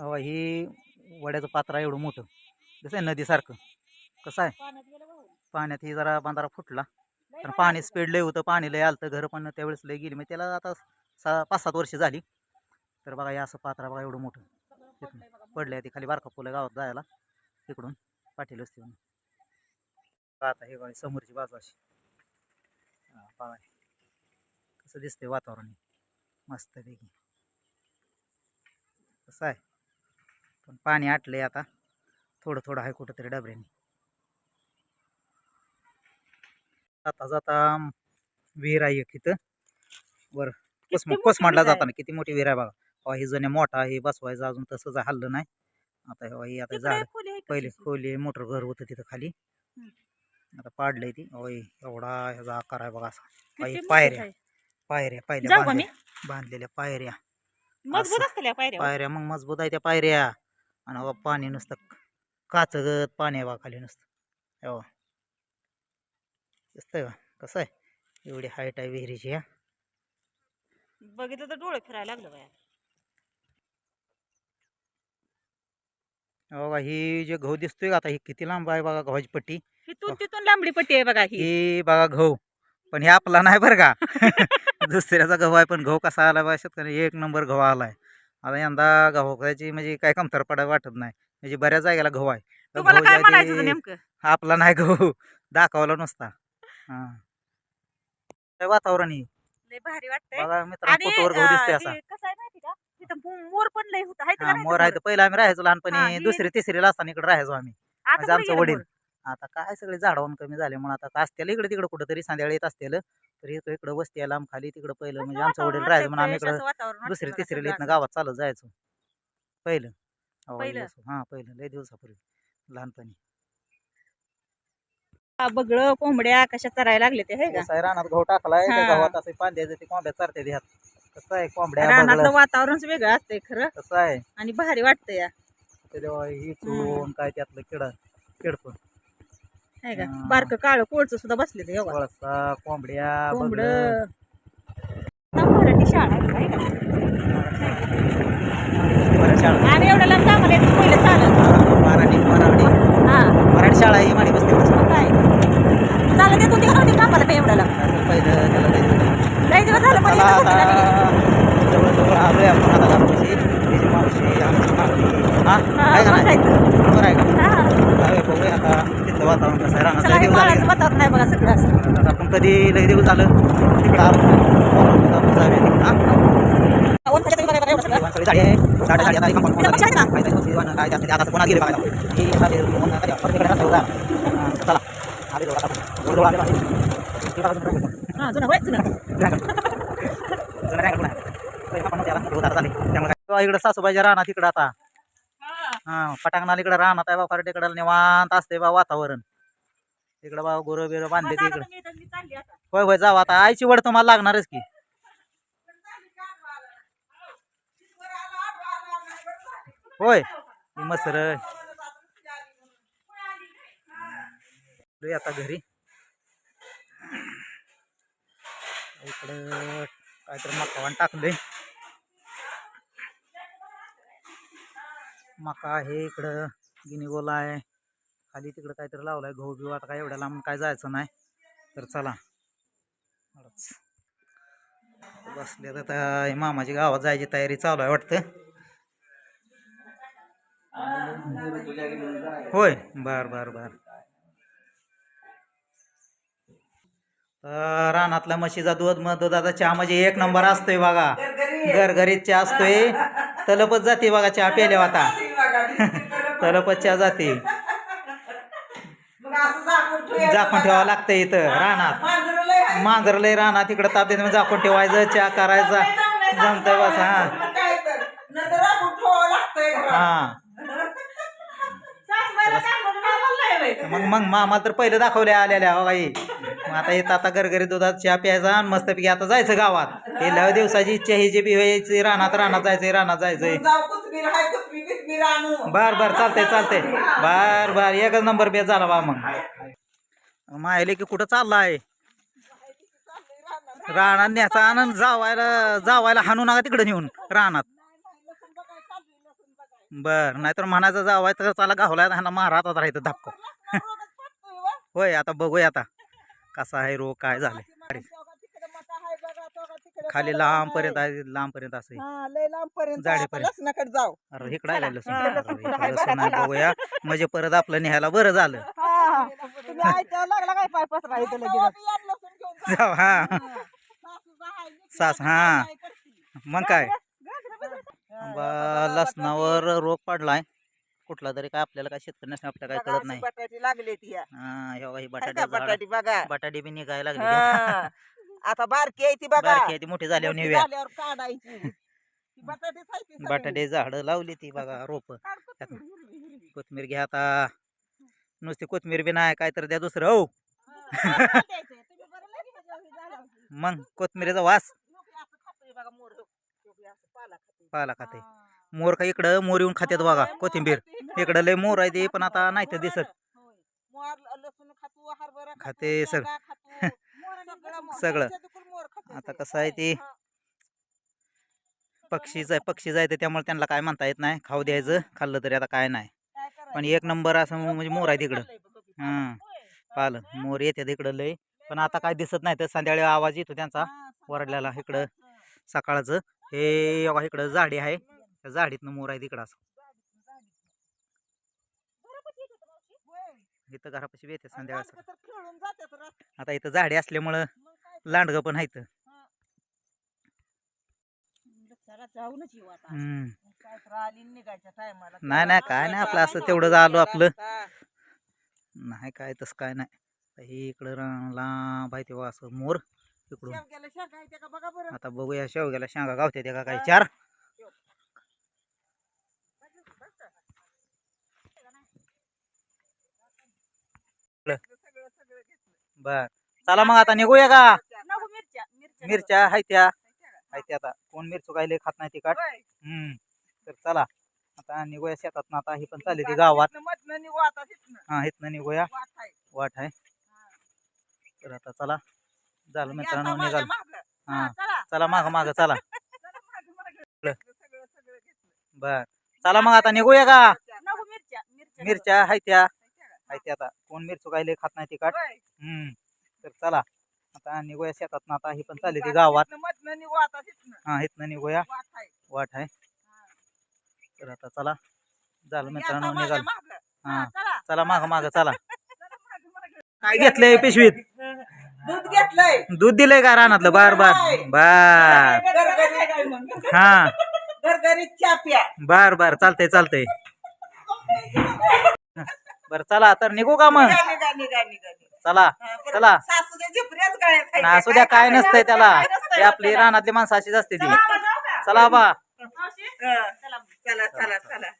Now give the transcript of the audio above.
अहो, ही वड्याचं पात्र आहे एवढं मोठं. जसं आहे नदीसारखं. कसं आहे? पाण्यात ही जरा बांधारा फुटला. तर पाणी स्पीड लय होतं पाणी लय आलं घरं पण त्यावेळेस लय गेली. मग त्याला आता सहा पाच सात वर्ष झाली. तर बघा हे असं पात्र बघा एवढं मोठं. तिथनं पडलं ती खाली बारका फुलं गावात जायला. तिकडून पाठील असते आता हे बघा समोरची बाजू अशी. बघा कसं दिसतंय वातावरण. मस्तपैकी. कसं आहे? पण पाणी आटलंय आता. थोडं थोडं आहे कुठंतरी डबऱ्याने. जाता जाता विहीर आहे एक इथं. बरं कोसम मोठी कोसमाडला आहे? जाताना किती मोठी विहीर आहे बघा. अहो, ही जुन्या मोठा हे बसवायचं अजून तसंच हल्लं नाही. आता हे ही आता झाड पहिले खोली मोटर घर होतं तिथं खाली. आता पाडलंय ती. होय एवढा ह्याचा आकार आहे बघा असा. मोठं पायऱ्या. आहे. पायऱ्या पायऱ्या बांधलेल्या पायऱ्या. पायऱ्या मग मजबूत आहे त्या पायऱ्या. आणि बघा पाणी नुसतं काचगत पाणी आहे बघा खाली नुसतं. हो. दिसतंय का कसं आहे? एवढी हाईट आहे विहिरीची ह्या बघितलं तर डोळे फिरायला लागलं बाया. हो बघा ही जे गहू दिसतोय का आता ही किती लांब आहे बघा गव्हाची पट्टी? तिथून तिथून लांबडी पट्टी आहे बघा ही. ही बघा गहू. पण हे आपला नाही बरं का? दुसऱ्याचा गहू आहे पण गहू कसा आला बघा शेतकरी? एक नंबर गहू आलाय. आता यंदा गव्हाची म्हणजे काय कमतर पडाय वाटत नाही. म्हणजे बऱ्याच जागेला गहू आहे. तर तुम्हाला गहू काय ज्या म्हणायचं होतं आधी- नेमकं? आपला नाही गहू. दाखवला नुसता. हा. काय वातावरण आहे. लय भारी वाटतंय. बघा मित्रांनो आणि फोटोवर गहू दिसतोय असा. मोर पण लय होता. हा मोर आहे तर पहिला आम्ही राहायचो हा, लहानपणी. ही- दुसरी तिसरीला असताना इकडे राहायचो आम्ही. म्हणजे आमचं वडील? आता काय सगळे झाडावून कमी झाले म्हणून आता असतेल इकडे तिकडे कुठंतरी संध्याकाळी येत असतेल तर येतो इकडे वस्ती आला खाली तिकडं पहिलं. म्हणजे आमचं वडील राहायचं म्हणून आम्ही इकडं दुसरी तिसरीला सगळं इथनं. गावात चालत जायचो. पहिलं. हा पहिलं. लय दिवसापूर्वी लहानपणी. बगळं कोंबड्या कशा चरायला लागले ते हे रानात गहू टाकलाय. गव्हात असं पांद्याचं ते कोंबड्या चारते ह्यात. कसं आहे? कोंबड्या रानातलं वातावरणच वेगळं असतंय खरं. कसं आहे? आणि भारी वाटतंय या. त्याच्यावर ही चून काय त्यातलं किड किडपण हे का? हा. बारक काळ कोळचं सुद्धा बसले ते योगा कोंबड्या कोंबड. बगळं. मराठी शाळा आहे का, का? मराठी शाळा. आम्ही एवढ्या लांब कामाला येतो पहिलं चालत. मराठी मराठी. हा. मराठी शाळा ही माडी बसते नाही का पुन्हा? पहिले आपण. नव्हते आता, रोज आता झाले. त्यामुळे काय- इकडं सासूबाईच्या रानात इकडं आता. हा. हा पटांगणाला इकडं रानात आहे बा फार निवांत असते बा वातावरण. इकडं बा गुरं बिरं बांधले मग इकडं. होय होय जाऊ आता. आईची वड तुम्हाला लागणारच की. होय मसर. आता घरी. इकडं काहीतरी मकावान टाकलंय. मका आहे इकडं गिनीगोला आहे. खाली तिकडं काहीतरी लावलाय गहू बिहू आता काय एवढ्या लांब काय जायचं नाही. तर चला. बसले आता मामाची गावात जायची तयारी चालू आहे वाटतं. होय बर बर बर. रानातल्या म्हशीचा दूध मग दुधाचा चहा म्हणजे एक नंबर असतोय बघा. घरघरीत चहा असतोय. तलपच जाते बघा चहा प्यायल्या आता. तलपच चहा जाते. झाकून ठेवावं लागतं इथं रानात. मांजर लय रानात तिकडं ताप देत झाकून ठेवायचं चहा करायचा. जमतंय बस हा. हा. मग मग मामा तर पहिलं दाखवले आलेल्या हो बाई. मग आता येतं आता घरघरी दुधात चहा प्यायचा आणि मस्तपैकी आता जायचं गावात. हे लय दिवसाची इच्छा ही जी बी व्हायची रानात रानात जायचंय रानात जायचंय. बर बर चालतंय चालतंय. बर बर एकच नंबर बेस झाला बा मग. मायले की कुठं चाललाय? रानात न्यायचा आनंद जावायला जावायला हाणू नका तिकडे नेऊन रानात. बर नाहीतर म्हणायचं जावाय तर चला गावला ह्यांना मारा आता राहायचं धपको. होय आता बघूया आता. कसा आहे रोग काय झाले खाली लांब पर्यंत आहे. लांब पर्यंत. असं जाडीपर्यंत. जाऊ. अरे इकडं लसूण. बघूया. म्हणजे परत आपलं निघायला बरं झालं. हा. तुम्ही ऐकायला लागला काय? पाय पसरा इथं लगेच. जाऊ हा. सास हा. मग काय? बा लसणावर रोग पडलाय. कुठला तरी काय आपल्याला काय शेतकरी नसणे आपल्याला काय कळत नाही. बटाटी लागली ती या. हा हे बघा ही हाय का बटाट्याचं झाड. बटाटी बघा. बटाटे बी निघायला लागले. हा. आता बारकी आहे ती बघा. बारकी आहे ती मोठी झाल्यावर मोठी नेऊया. झाल्यावर काढायची. ती सगळी. बटाटे झाड लावली ती बघा रोप. हिरवी, हिरवी. कोथमीर घ्या आता. नुसती कोथमीर बी नाही काय तर द्या दुसरं हो. मग कोथमिरीचा वास पाला खाते. मोर का इकडं मोर येऊन खात्यात बघा कोथिंबीर. इकडं लय मोर आहे ते पण आता नाही तर मोर दिसत खातो. सगळं. सगळं. आता. कसं आहे ते. पक्षीच आहे पक्षी जायचं त्यामुळे त्यांना काय म्हणता येत नाही खाऊ द्यायचं खाल्लं तरी आता काय नाही? पण एक नंबर असं म्हणजे मोर आहे तिकडं. खाल्लंय पाल मोर येते तिकडं लय. पण आता काय दिसत नाही. तर संध्याकाळी आवाज येतो त्यांचा. वरडल्याला इकडं. सकाळचं. हे बघा इकडं झाडी आहे. त्या झाडीतनं मोर आहे तिकडं असं. इथं घरापाशी बी येते आणि संध्याकाळचं. आता इथं झाडी असल्यामुळं लांडगं पण आहेत चला जाऊनच येऊ आता हम्म. काय तर आली न निघायच्या टायमाला. नाही, नाही, काय नाही, आपलं असं तेवढंच आलो आपलं. नाही काय तसं काय नाही. हे इकडं रा- लांब आहे तेव्हा असं मोर इकडून. शेवग्याला शेंगा आहे त्या का? बघा बरं. आता बघूया शेवग्याला शेंगा गावते त्या का? काय चार. सगळं सगळं घेतलं. बर. चला मग आता निघूया का? नको मिरच्या मिरच्या. मिरच्या आहेत त्या. आहेत त्या आता. कोण मिरचू काय खात नाही तिखट. हम्म. तर चला. आता निघूया शेतात ना आता ही पण चालली ती गावात. हा इथनं निघूया. वाट आहे. तर आता चला. झालं मित्रांनो निघाल. हा. चला माग माग चला बर. चला मग आता निघूया का? मिरच्या मिरच्या मिरच्या. आहेत त्या. मिरच्या का? आहेत त्या आता. कोण मिरचू काय खात नाही तिखट. हम्म. तर चला. आता निघूया शेतात ना आता ही पण चालली ती गावात. हा इथनं निघूया. वाट आहे. तर आता चला. झालं मित्रांनो निघाल. हा. चला. माग माग चला. काय घेतलंय पिशवीत? दूध घेतलंय. दूध दिलंय का रानातलं? बार बार. बर. हा. बर बर. चालतंय चालतंय. बर चला. तर निघू का मग. चला. चला. असू द्या काय नसतंय त्याला. ते आपली. रानातली माणसं अशीच असते ती. चला, बा चला चला चला.